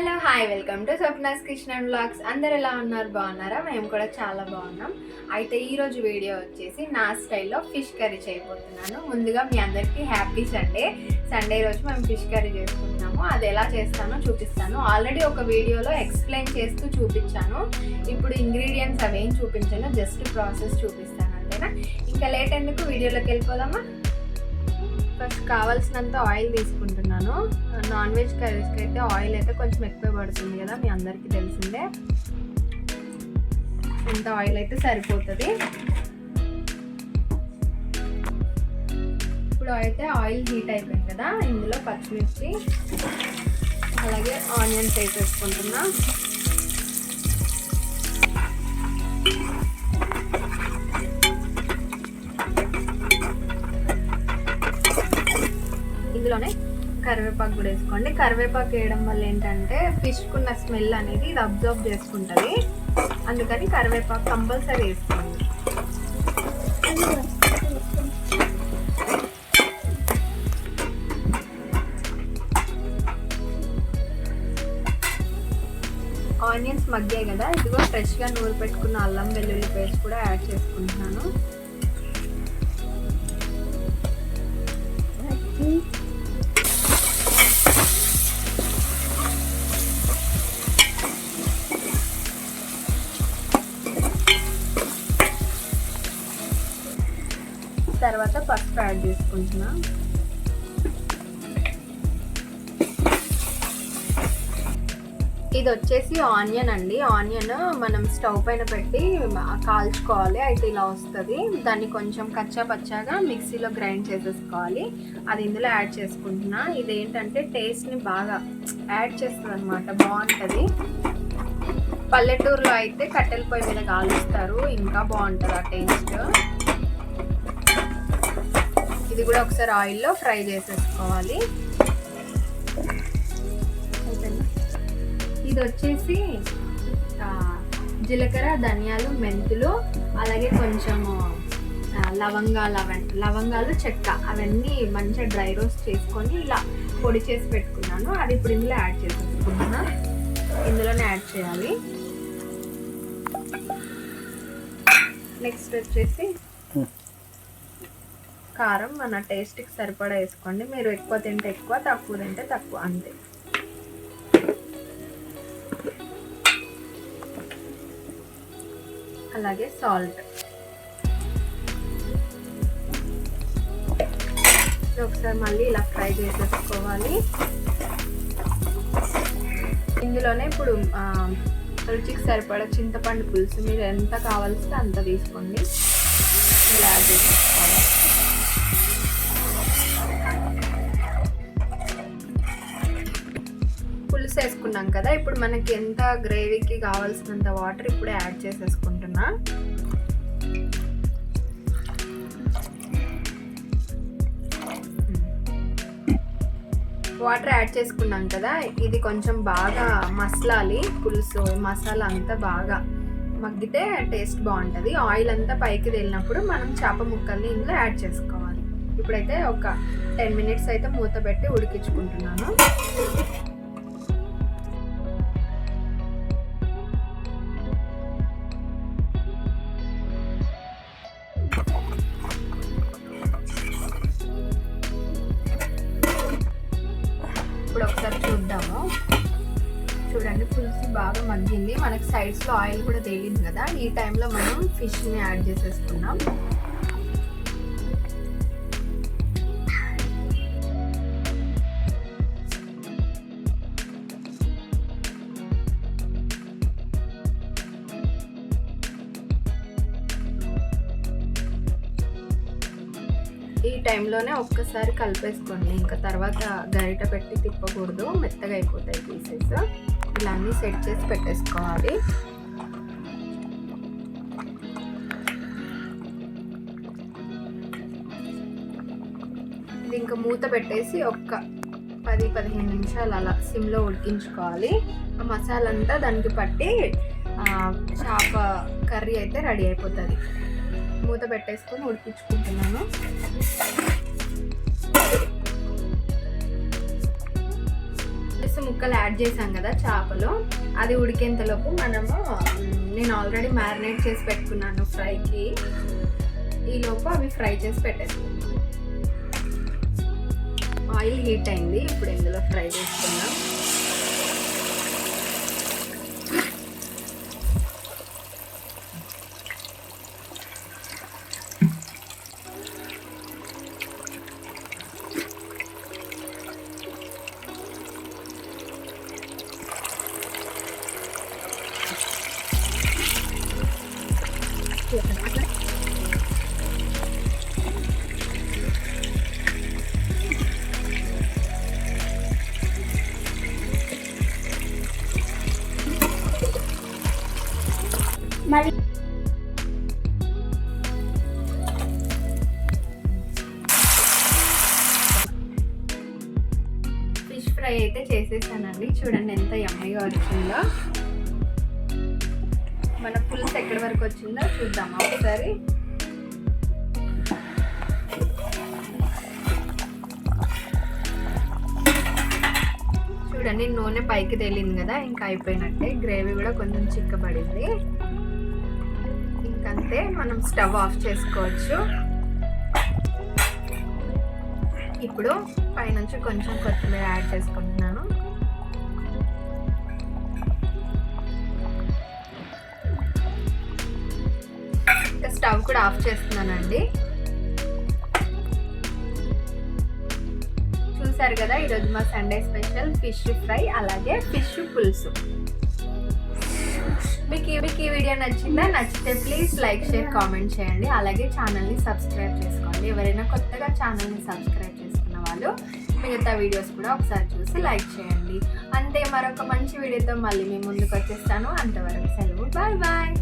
Hello hi welcome to Swapna's and blogs అందరు ఎలా ఉన్నారు? బాగున్నారా? మేము కూడా చాలా బాగున్నాం. అయితే ఈరోజు వీడియో వచ్చేసి నా స్టైల్లో ఫిష్ కర్రీ చేయబోతున్నాను. ముందుగా మీ అందరికీ హ్యాపీ సండే. సండే రోజు మేము ఫిష్ కర్రీ చేసుకుంటున్నాము. అది ఎలా చేస్తానో చూపిస్తాను. ఆల్రెడీ ఒక వీడియోలో ఎక్స్ప్లెయిన్ చేస్తూ చూపించాను. ఇప్పుడు ఇంగ్రీడియంట్స్ అవేం చూపించాను జస్ట్ ప్రాసెస్ చూపిస్తాను అంతేనా? ఇంకా లేట్ ఎందుకు వీడియోలోకి వెళ్ళిపోదామా? ఫస్ట్ కావాల్సినంత ఆయిల్ తీసుకుంటున్నాను. నాన్ వెజ్ కర్రీస్కి అయితే ఆయిల్ అయితే కొంచెం ఎక్కువ పడుతుంది కదా మీ అందరికీ తెలిసిందే. ఇంత ఆయిల్ అయితే సరిపోతుంది. ఇప్పుడు అయితే ఆయిల్ హీట్ అయిపోయింది కదా ఇందులో పచ్చిమిర్చి అలాగే ఆనియన్స్ వేసేసుకుంటున్నా. ఇందులోనే కరివేపాకు కూడా వేసుకోండి. కరివేపాకు వేయడం వల్ల ఏంటంటే ఫిష్కున్న స్మెల్ అనేది ఇది అబ్జర్వ్ చేసుకుంటుంది. అందుకని కరివేపాకు కంపల్సరీ వేసుకోండి. ఆనియన్స్ మగ్గాయి కదా ఇదిగో ఫ్రెష్గా నూరు పెట్టుకున్న అల్లం వెల్లుల్లి పేస్ట్ కూడా యాడ్ చేసుకుంటున్నాను. తర్వాత పసుపు యాడ్ చేసుకుంటున్నా. ఇది వచ్చేసి ఆనియన్ అండి. ఆనియన్ మనం స్టవ్ పైన పెట్టి కాల్చుకోవాలి. అయితే ఇలా వస్తుంది. దాన్ని కొంచెం కచ్చా పచ్చాగా మిక్సీలో గ్రైండ్ చేసేసుకోవాలి. అది ఇందులో యాడ్ చేసుకుంటున్నా. ఇది ఏంటంటే టేస్ట్ని బాగా యాడ్ చేస్తుంది అనమాట బాగుంటుంది. పల్లెటూరులో అయితే కట్టెల పొయ్యి మీద కాలుస్తారు ఇంకా బాగుంటుంది ఆ టేస్ట్. ఇది కూడా ఒకసారి ఆయిల్లో ఫ్రై చేసేసుకోవాలి. ఇది వచ్చేసి జీలకర్ర ధనియాలు మెంతులు అలాగే కొంచెము లవంగాలు అవన్నీ లవంగాలు చెక్క అవన్నీ మంచిగా డ్రై రోస్ట్ చేసుకొని ఇలా పొడి చేసి పెట్టుకున్నాను. అది ఇప్పుడు ఇందులో యాడ్ చేసేసుకున్నాను ఇందులోనే యాడ్ చేయాలి. నెక్స్ట్ వచ్చేసి కారం మన టేస్ట్కి సరిపడా వేసుకోండి. మీరు ఎక్కువ తింటే ఎక్కువ తక్కువ తింటే తక్కువ అంతే. అలాగే సాల్ట్. ఒకసారి మళ్ళీ ఇలా ఫ్రై చేసేసుకోవాలి. ఇందులోనే ఇప్పుడు రుచికి సరిపడా చింతపండు పులుసు. మీరు ఎంత కావాల్సిందో అంత తీసుకోండి. ఇలా యాడ్ చేసేసుకోవాలి పులుసు వేసుకున్నాం కదా ఇప్పుడు మనకి ఎంత గ్రేవీకి కావాల్సినంత వాటర్ ఇప్పుడు యాడ్ చేసేసుకుంటున్నా. వాటర్ యాడ్ చేసుకున్నాం కదా ఇది కొంచెం బాగా మసలాలి పులుసు మసాలా అంతా బాగా మగ్గితే టేస్ట్ బాగుంటుంది. ఆయిల్ అంతా పైకి వెళ్ళినప్పుడు మనం చేప ముక్కల్ని ఇందులో యాడ్ చేసుకోవాలి. ఇప్పుడైతే ఒక టెన్ మినిట్స్ అయితే మూత పెట్టి ఉడికించుకుంటున్నాను. ఇప్పుడు ఒకసారి చూద్దాము. చూడండి పులుసు బాగా మగ్గింది. మనకి సైడ్స్లో ఆయిల్ కూడా తేలింది కదా. ఈ టైంలో మనం ఫిష్ని యాడ్ చేసేసుకున్నాం టైంలోనే ఒక్కసారి కలిపేసుకోండి. ఇంకా తర్వాత గరిట పెట్టి తిప్పకూడదు. మెత్తగా అయిపోతాయి పీసెస్. ఇలా అన్నీ సెట్ చేసి పెట్టేసుకోవాలి. ఇది ఇంకా మూత పెట్టేసి ఒక్క పది పదిహేను నిమిషాలు అలా సిమ్లో ఉడికించుకోవాలి. ఆ మసాలా అంతా దానికి పట్టి చేప కర్రీ అయితే రెడీ అయిపోతుంది. మూత పెట్టేసుకొని ఉడికించుకుంటున్నాను. ముక్కలు యాడ్ చేసాం కదా చేపలు. అది ఉడికేంతలోపు మనము నేను ఆల్రెడీ మ్యారినేట్ చేసి పెట్టుకున్నాను ఫ్రైకి. ఈలోపు అవి ఫ్రై చేసి పెట్టేసుకున్నాను ఆయిల్ హీట్ అయింది ఇప్పుడు ఇందులో ఫ్రై చేసుకున్నాం మళ్ళీ ఫిష్ ఫ్రై అయితే చేసేసానండి. చూడండి ఎంత యమ్మీగా వచ్చిందో. మన పులుసు ఎక్కడి వరకు వచ్చిందో చూద్దాం ఒకసారి. చూడండి నూనె పైకి తేలింది కదా ఇంకా అయిపోయినట్టే. గ్రేవీ కూడా కొంచెం చిక్కబడింది. అయితే మనం స్టవ్ ఆఫ్ చేసుకోవచ్చు. ఇప్పుడు పైనుంచి కొంచెం కొత్తిమీర యాడ్ చేసుకుంటున్నాను. ఇంకా స్టవ్ కూడా ఆఫ్ చేస్తున్నానండి. చూసారు కదా ఈరోజు మా సండే స్పెషల్ ఫిష్ ఫ్రై అలాగే ఫిష్ పులుసు. మీకు మీకు ఈ వీడియో నచ్చిందా? నచ్చితే ప్లీజ్ లైక్ షేర్ కామెంట్ చేయండి. అలాగే ఛానల్ని సబ్స్క్రైబ్ చేసుకోండి. ఎవరైనా కొత్తగా ఛానల్ని సబ్స్క్రైబ్ చేసుకున్న వాళ్ళు మిగతా వీడియోస్ కూడా ఒకసారి చూసి లైక్ చేయండి. అంతే మరొక మంచి వీడియోతో మళ్ళీ మీ ముందుకు వచ్చేస్తాను. అంతవరకు సెలవు. Bye bye